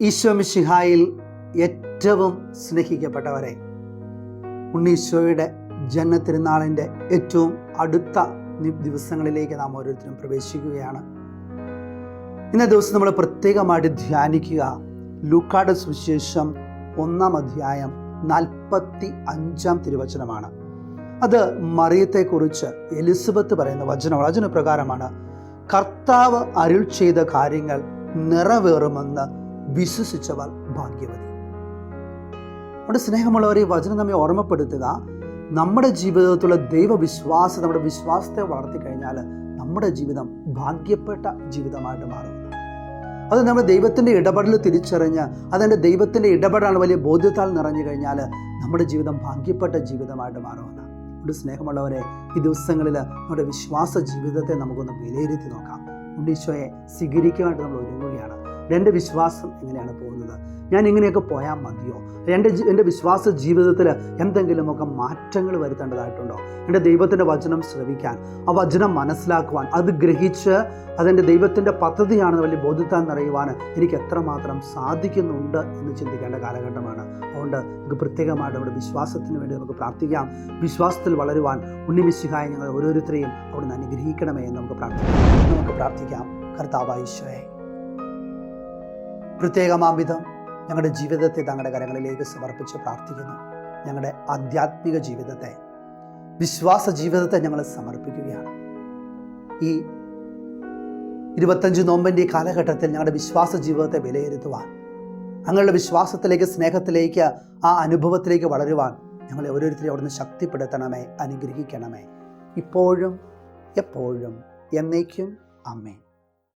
ഈശോ മിശിഹായിൽ ഏറ്റവും സ്നേഹിക്കപ്പെട്ടവരെ ഉണ്ണീശോയുടെ ജന്മത്തിരുന്നാളിന്റെ ഏറ്റവും അടുത്ത ദിവസങ്ങളിലേക്ക് നാം ഓരോരുത്തരും പ്രവേശിക്കുകയാണ്. ഇന്നേ ദിവസം നമ്മൾ പ്രത്യേകമായിട്ട് ധ്യാനിക്കുക. ലൂക്കാട് സുവിശേഷം ഒന്നാം അധ്യായം നാൽപ്പത്തി അഞ്ചാം തിരുവചനമാണ്. അത് മറിയത്തെക്കുറിച്ച് എലിസബത്ത് പറയുന്ന വചനം വചന പ്രകാരമാണ് കർത്താവ് അരുൾ ചെയ്ത കാര്യങ്ങൾ നിറവേറുമെന്ന് വിശ്വസിച്ചവർ ഭാഗ്യവതി. നമ്മുടെ സ്നേഹമുള്ളവരെ വചനം നമ്മെ ഓർമ്മപ്പെടുത്തുക. നമ്മുടെ ജീവിതത്തിലുള്ള ദൈവവിശ്വാസം നമ്മുടെ വിശ്വാസത്തെ വളർത്തി കഴിഞ്ഞാൽ നമ്മുടെ ജീവിതം ഭാഗ്യപ്പെട്ട ജീവിതമായിട്ട് മാറും. അത് നമ്മൾ ദൈവത്തിന്റെ ഇടപെടൽ തിരിച്ചറിഞ്ഞ് അതെന്റെ ദൈവത്തിന്റെ ഇടപെടലാണ് വലിയ ബോധ്യത്താൽ നിറഞ്ഞു കഴിഞ്ഞാൽ നമ്മുടെ ജീവിതം ഭാഗ്യപ്പെട്ട ജീവിതമായിട്ട് മാറുമെന്ന് ഒരു സ്നേഹമുള്ളവരെ ഈ ദിവസങ്ങളിൽ നമ്മുടെ വിശ്വാസ ജീവിതത്തെ നമുക്കൊന്ന് വിലയിരുത്തി നോക്കാം. ഉണ്ണീശോയെ സ്വീകരിക്കുവാനായിട്ട് നമ്മൾ ഒരുങ്ങുകയാണ്. എന്റെ വിശ്വാസം എങ്ങനെയാണ് പോകുന്നത്? ഞാൻ ഇങ്ങനെയൊക്കെ പോയാൽ മതിയോ? എന്റെ എന്റെ വിശ്വാസ ജീവിതത്തിൽ എന്തെങ്കിലുമൊക്കെ മാറ്റങ്ങൾ വരുത്തേണ്ടതായിട്ടുണ്ടോ? എന്റെ ദൈവത്തിന്റെ വചനം ശ്രവിക്കാൻ ആ വചനം മനസ്സിലാക്കുവാൻ അത് ഗ്രഹിച്ച് അതെന്റെ ദൈവത്തിന്റെ പദ്ധതിയാണെന്ന് വലിയ ബോധ്യത്താൻ നിറയുവാൻ എനിക്ക് എത്രമാത്രം സാധിക്കുന്നുണ്ട് എന്ന് ചിന്തിക്കേണ്ട കാലഘട്ടമാണ്. അതുകൊണ്ട് നമുക്ക് പ്രത്യേകമായിട്ട് നമ്മുടെ വിശ്വാസത്തിന് വേണ്ടി നമുക്ക് പ്രാർത്ഥിക്കാം. വിശ്വാസത്തിൽ വളരുവാൻ ഉണ്ണിമിശിഹായ ഞങ്ങൾ ഓരോരുത്തരെയും അവിടുന്ന് അനുഗ്രഹിക്കണമേ എന്ന് നമുക്ക് പ്രാർത്ഥിക്കാം. നമുക്ക് പ്രാർത്ഥിക്കാം. കർത്താവായ ഈശോയെ പ്രത്യേകമാം വിധം ഞങ്ങളുടെ ജീവിതത്തെ തങ്ങളുടെ കരങ്ങളിലേക്ക് സമർപ്പിച്ച് പ്രാർത്ഥിക്കുന്നു. ഞങ്ങളുടെ ആധ്യാത്മിക ജീവിതത്തെ വിശ്വാസ ജീവിതത്തെ ഞങ്ങൾ സമർപ്പിക്കുകയാണ്. ഈ ഇരുപത്തഞ്ച് നോമ്പിന്റെ ഈ കാലഘട്ടത്തിൽ ഞങ്ങളുടെ വിശ്വാസ ജീവിതത്തെ വിലയിരുത്തുവാൻ ഞങ്ങളുടെ വിശ്വാസത്തിലേക്ക് സ്നേഹത്തിലേക്ക് ആ അനുഭവത്തിലേക്ക് വളരുവാൻ ഞങ്ങളെ ഓരോരുത്തരെയും അവിടുന്ന് ശക്തിപ്പെടുത്തണമേ അനുഗ്രഹിക്കണമേ. ഇപ്പോഴും എപ്പോഴും എന്നേക്കും. അമ്മേ